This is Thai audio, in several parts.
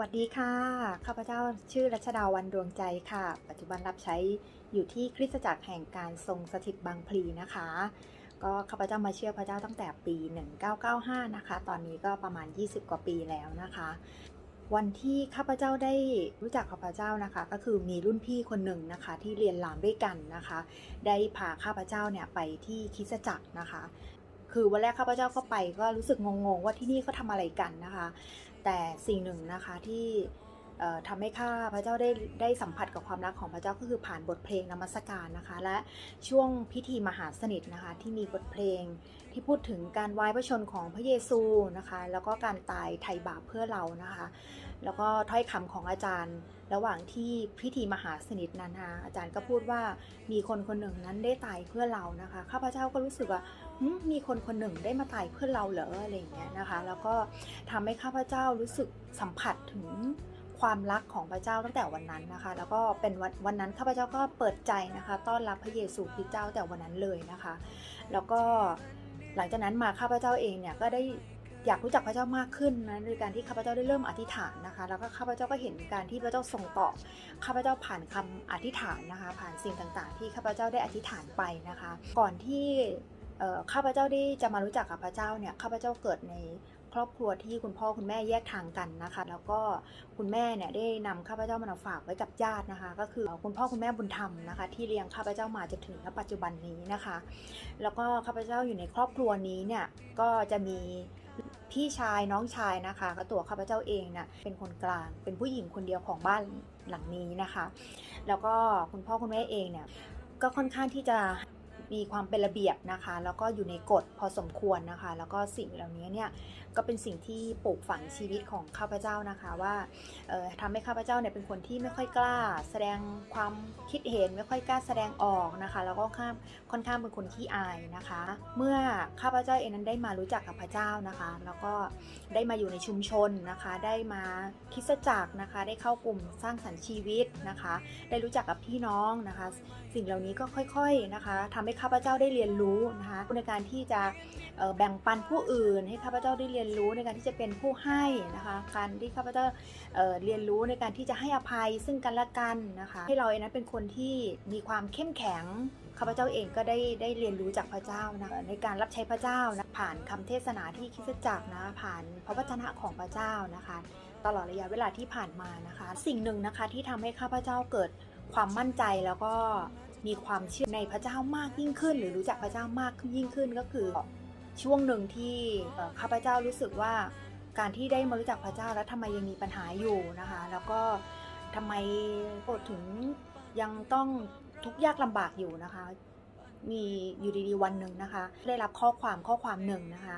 วัสดีค่ะ ข้าพเจ้าชื่อรัชดาวันดวงใจค่ะ ปัจจุบันรับใช้อยู่ที่คริสตจักรแห่งการทรงสถิตบางพลีนะคะ ก็ข้าพเจ้ามาเชื่อพระเจ้าตั้งแต่ปี 1995 นะคะ ตอนนี้ก็ประมาณ 20 กว่าปีแล้วนะคะ วันที่ข้าพเจ้าได้รู้จักข้าพเจ้านะคะ ก็คือมีรุ่นพี่คนหนึ่งนะคะ ที่เรียนรามด้วยกันนะคะ ได้พาข้าพเจ้าเนี่ยไปที่คริสตจักรนะคะ คือวันแรกข้าพเจ้าก็ไปก็รู้สึกงงๆว่าที่นี่เขาทำอะไรกันนะคะ แต่สิ่งหนึ่งนะคะที่ ทำให้ข้าพระเจ้าได้ได้สัมผัสกับความรักของพระเจ้าก็คือผ่านบทเพลงนมัสการนะคะ และช่วงพิธีมหาสนิทนะคะที่มีบทเพลงที่พูดถึงการวายพระชนของพระเยซูนะคะ แล้วก็การตายไถ่บาปเพื่อเรานะคะ แล้วก็ถ้อยคำของอาจารย์ ระหว่างที่พิธีมหาสนิทนั้นนะอาจารย์ก็พูดว่ามีคนคนหนึ่งนั้นได้ตายเพื่อเรานะคะข้าพเจ้าก็รู้สึกว่ามีคนคนหนึ่งได้มาตายเพื่อเราเหรออะไรอย่างเงี้ยนะคะ แล้วก็ทำให้ข้าพเจ้ารู้สึกสัมผัสถึง ความรักของพระเจ้าตั้งแต่วันนั้นนะคะ แล้วก็เป็นวันวันนั้นข้าพเจ้าก็เปิดใจนะคะ ต้อนรับพระเยซูคริสต์เจ้าแต่วันนั้นเลยนะคะ แล้วก็หลังจากนั้นมาข้าพเจ้าเองเนี่ยก็ได้อยากรู้จักพระเจ้ามากขึ้นนะโดยการที่ข้าพเจ้าได้เริ่มอธิษฐานนะคะ แล้วก็ข้าพเจ้าก็เห็นการที่พระเจ้าทรงตอบข้าพเจ้าผ่านคำอธิษฐานนะคะ ผ่านสิ่งต่างๆ ที่ข้าพเจ้าได้อธิษฐานไปนะคะ ก่อนที่ข้าพเจ้าได้จะมารู้จักกับพระเจ้าเนี่ยข้าพเจ้าเกิดใน ครอบครัวที่คุณพ่อคุณแม่แยกทางกันนะคะ แล้วก็คุณแม่เนี่ยได้นำข้าพเจ้ามาฝากไว้กับญาตินะคะ ก็คือคุณพ่อคุณแม่บุญธรรมนะคะ ที่เลี้ยงข้าพเจ้ามาจนถึงณปัจจุบันนี้นะคะ แล้วก็ข้าพเจ้าอยู่ในครอบครัวนี้เนี่ยก็จะมีพี่ชายน้องชายนะคะ ก็ตัวข้าพเจ้าเองเนี่ยเป็นคนกลาง เป็นผู้หญิงคนเดียวของบ้านหลังนี้นะคะ แล้วก็คุณพ่อคุณแม่เองเนี่ยก็ค่อนข้างที่จะมีความเป็นระเบียบนะคะ แล้วก็อยู่ในกฎพอสมควรนะคะ แล้วก็สิ่งเหล่านี้เนี่ย ก็เป็นสิ่งที่ปลูกฝังชีวิตของข้าพเจ้านะคะว่าเอ่อทำให้ข้าพเจ้าเนี่ยเป็นคนที่ไม่ค่อยกล้า แสดงความคิดเห็นไม่ค่อยกล้าแสดงออกนะคะ แล้วก็ค่อนข้างค่อนข้างเป็นคนขี้อายนะคะ เมื่อข้าพเจ้าเองนั้นได้มารู้จักกับพระเจ้านะคะ แล้วก็ได้มาอยู่ในชุมชนนะคะ ได้มาคิดจักรนะคะ ได้เข้ากลุ่มสร้างสรรค์ชีวิตนะคะ ได้รู้จักกับพี่น้องนะคะ สิ่งเหล่านี้ก็ค่อยๆนะคะทำให้ข้าพเจ้าได้เรียนรู้นะคะในการที่จะแบ่งปันผู้อื่นให้ข้าพเจ้าได้เรียนรู้ในการที่จะเป็นผู้ให้นะคะการที่ข้าพเจ้าเเรียนรู้ในการที่จะให้อภัยซึ่งกันและกันนะคะให้เราเองนั้นเป็นคนที่มีความเข้มแข็งข้าพเจ้าเองก็ได้ได้เรียนรู้จากพระเจ้านะในการรับใช้พระเจ้านะผ่านคำเทศนาที่คริดจักรนะผ่านพระวจนะของพระเจ้านะคะ ตลอดระยะเวลาที่ผ่านมานะคะ สิ่งหนึ่งนะคะที่ทำให้ข้าพเจ้าเกิดความมั่นใจแล้วก็มีความเชื่อในพระเจ้ามากยิ่งขึ้น หรือรู้จักพระเจ้ามากยิ่งขึ้นก็คือ ช่วงหนึ่งที่ข้าพเจ้ารู้สึกว่าการที่ได้มารู้จักพระเจ้าแล้วทำไมยังมีปัญหาอยู่นะคะ แล้วก็ทำไมถึงยังต้องทุกข์ยากลำบากอยู่นะคะ มีอยู่ดีๆวันหนึ่งนะคะ ได้รับข้อความข้อความหนึ่งนะคะ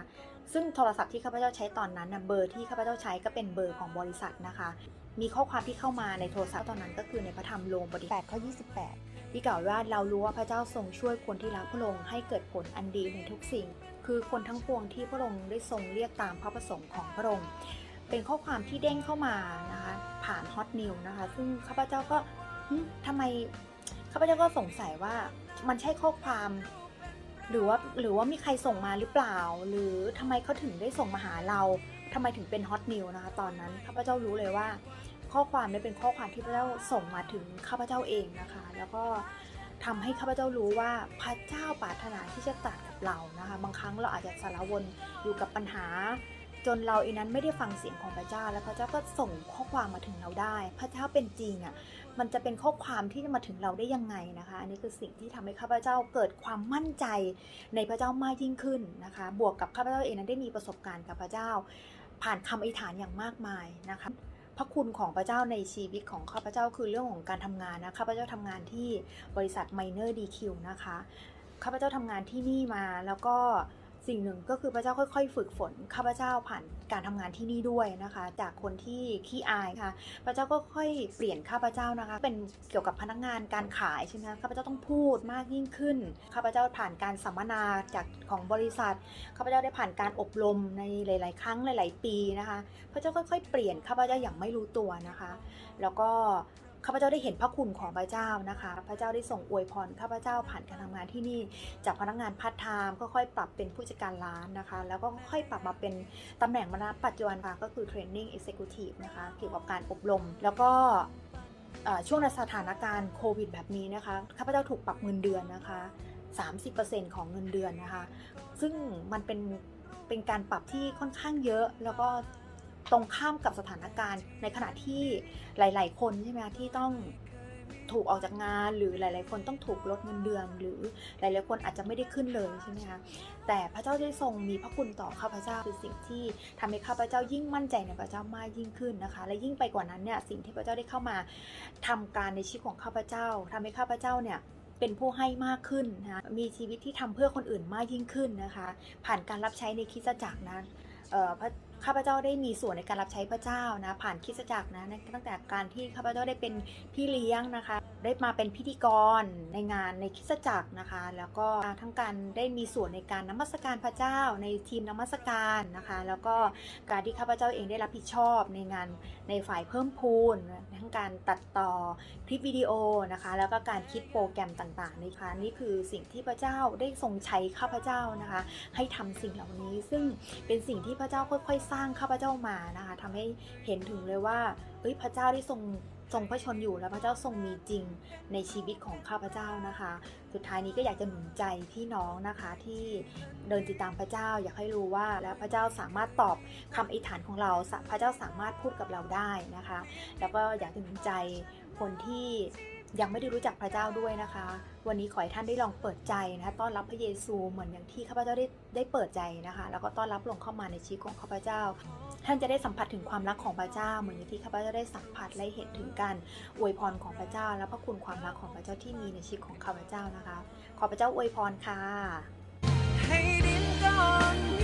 ซึ่งโทรศัพท์ที่ข้าพเจ้าใช้ตอนนั้นนะเบอร์ที่ข้าพเจ้าใช้ก็เป็นเบอร์ของบริษัทนะคะ มีข้อความที่เข้ามาในโทรศัพท์ตอนนั้นก็คือในพระธรรมโลมบทที่8ข้อ28ที่กล่าวว่าเรารู้ว่าพระเจ้าทรงช่วยคนที่รักพระองค์ให้เกิดผลอันดีในทุกสิ่ง คือคนทั้งปวงที่พระองค์ได้ทรงเรียกตามพระประสงค์ของพระองค์ เป็นข้อความที่เด้งเข้ามานะคะผ่านฮอตนิวนะคะ ซึ่งข้าพเจ้าก็หึทำไมข้าพเจ้าก็สงสัยว่ามันใช่ข้อความ หรือว่าหรือว่ามีใครส่งมาหรือเปล่า หรือทำไมเขาถึงได้ส่งมาหาเราทำไมถึงเป็นฮอตนิวนะคะ ตอนนั้นข้าพเจ้ารู้เลยว่า ข้อความนี้เป็นข้อความที่พระเจ้าส่งมาถึงข้าพเจ้าเองนะคะ แล้วก็ทำให้ข้าพเจ้ารู้ว่าพระเจ้าปรารถนาที่จะตัด เรานะคะ บางครั้งเราอาจจะสารวนอยู่กับปัญหา จนเราเองนั้นไม่ได้ฟังเสียงของพระเจ้า แล้วพระเจ้าก็ส่งข้อความมาถึงเราได้ พระเจ้าเป็นจริงอะมันจะเป็นข้อความที่จะมาถึงเราได้ยังไงนะคะ อันนี้คือสิ่งที่ทำให้ข้าพเจ้าเกิดความมั่นใจในพระเจ้ามากยิ่งขึ้นนะคะ บวกกับข้าพเจ้าเองนั้นได้มีประสบการณ์กับพระเจ้า ผ่านคำอธิษฐานอย่างมากมายนะคะพระคุณของพระเจ้าในชีวิตของข้าพเจ้าคือเรื่องของการทำงานนะข้าพเจ้าทำงานที่บริษัท Minor DQ นะคะ ข้าพเจ้าทำงานที่นี่มา แล้วก็สิ่งหนึ่งก็คือพระเจ้าค่อย ๆ ฝึกฝนข้าพเจ้าผ่านการทำงานที่นี่ด้วยนะคะ จากคนที่ขี้อายค่ะ พระเจ้าก็ค่อยเปลี่ยนข้าพเจ้านะคะ เป็นเกี่ยวกับพนักงานการขายใช่ไหมข้าพเจ้าต้องพูดมากยิ่งขึ้นข้าพเจ้าผ่านการสัมมนาจากของบริษัทข้าพเจ้าได้ผ่านการอบรมในหลาย ๆ ครั้งหลาย ๆ ปีนะคะ พระเจ้าค่อย ๆ เปลี่ยนข้าพเจ้าอย่างไม่รู้ตัวนะคะ แล้วก็ ข้าพเจ้าได้เห็นพระคุณของพระเจ้านะคะ พระเจ้าได้ส่งอวยพรข้าพเจ้าผ่านการทำงานที่นี่ จากพนักงานพาร์ทไทม์ค่อยๆปรับเป็นผู้จัดการร้านนะคะ แล้วก็ค่อยปรับมาเป็นตำแหน่งมาปัจจุบันค่ะก็คือ Training Executive นะคะเกี่ยวกับการอบรม แล้วก็ช่วงในสถานการณ์โควิดแบบนี้นะคะข้าพเจ้าถูกปรับเงินเดือนนะคะ 30%ของเงินเดือนนะคะ ซึ่งมันเป็นเป็นการปรับที่ค่อนข้างเยอะแล้วก็ ตรงข้ามกับสถานการณ์ ในขณะที่หลาย ๆ คนใช่ไหมที่ต้องถูกออกจากงานหรือหลาย ๆ คนต้องถูกลดเงินเดือนหรือหลาย ๆ คนอาจจะไม่ได้ขึ้นเลยใช่ไหมคะแต่พระเจ้าได้ทรงมีพระคุณต่อข้าพเจ้าคือสิ่งที่ทำให้ข้าพเจ้ายิ่งมั่นใจในพระเจ้ามากยิ่งขึ้นนะคะ และยิ่งไปกว่านั้นเนี่ยสิ่งที่พระเจ้าได้เข้ามาทำการในชีวิตของข้าพเจ้าทำให้ข้าพเจ้าเนี่ยเป็นผู้ให้มากขึ้นนะคะมีชีวิตที่ทำเพื่อคนอื่นมากยิ่งขึ้นนะคะ ผ่านการรับใช้ในคริสตจักรนั้นเออพระ ข้าพเจ้าได้มีส่วนในการรับใช้พระเจ้านะผ่านคริสตจักรนะตั้งแต่การที่ข้าพเจ้าได้เป็นพี่เลี้ยงนะคะ ได้มาเป็นพิธีกรในงานในคริสตจักรนะคะ แล้วก็ทั้งการได้มีส่วนในการนมัสการพระเจ้า ในทีมนมัสการนะคะ แล้วก็การที่ข้าพเจ้าเองได้รับผิดชอบในงานในฝ่ายเพิ่มพูนทั้งการตัดต่อคลิปวิดีโอนะคะ แล้วก็การคิดโปรแกรมต่างๆนะคะนี่คือสิ่งที่พระเจ้าได้ทรงใช้ข้าพเจ้านะคะ ให้ทำสิ่งเหล่านี้ซึ่งเป็นสิ่งที่พระเจ้าค่อยๆสร้างข้าพเจ้ามานะคะทำให้เห็นถึงเลยว่าเอ้ยพระเจ้าได้ทรงทรงพระชนอยู่แล้วพระเจ้าทรงมีจริงในชีวิตของข้าพเจ้านะคะ สุดท้ายนี้ก็อยากจะหนุนใจพี่น้องนะคะที่เดินติดตามพระเจ้าอยากให้รู้ว่า แล้วพระเจ้าสามารถตอบคำอธิษฐานของเรา พระเจ้าสามารถพูดกับเราได้นะคะ แล้วก็อยากจะหนุนใจคนที่ ยังไม่ได้รู้จักพระเจ้าด้วยนะคะ วันนี้ขอให้ท่านได้ลองเปิดใจนะคะต้อนรับพระเยซูเหมือนอย่างที่ข้าพเจ้าได้ได้เปิดใจนะคะ แล้วก็ต้อนรับลงเข้ามาในชีวิตของข้าพเจ้า ท่านจะได้สัมผัสถึงความรักของพระเจ้า เหมือนอย่างที่ข้าพเจ้าได้สัมผัสและเห็นถึงการอวยพรของพระเจ้า และพระคุณความรักของพระเจ้าที่มีในชีวิตของข้าพเจ้านะคะ ขอพระเจ้าอวยพรค่ะให้ดินก่อน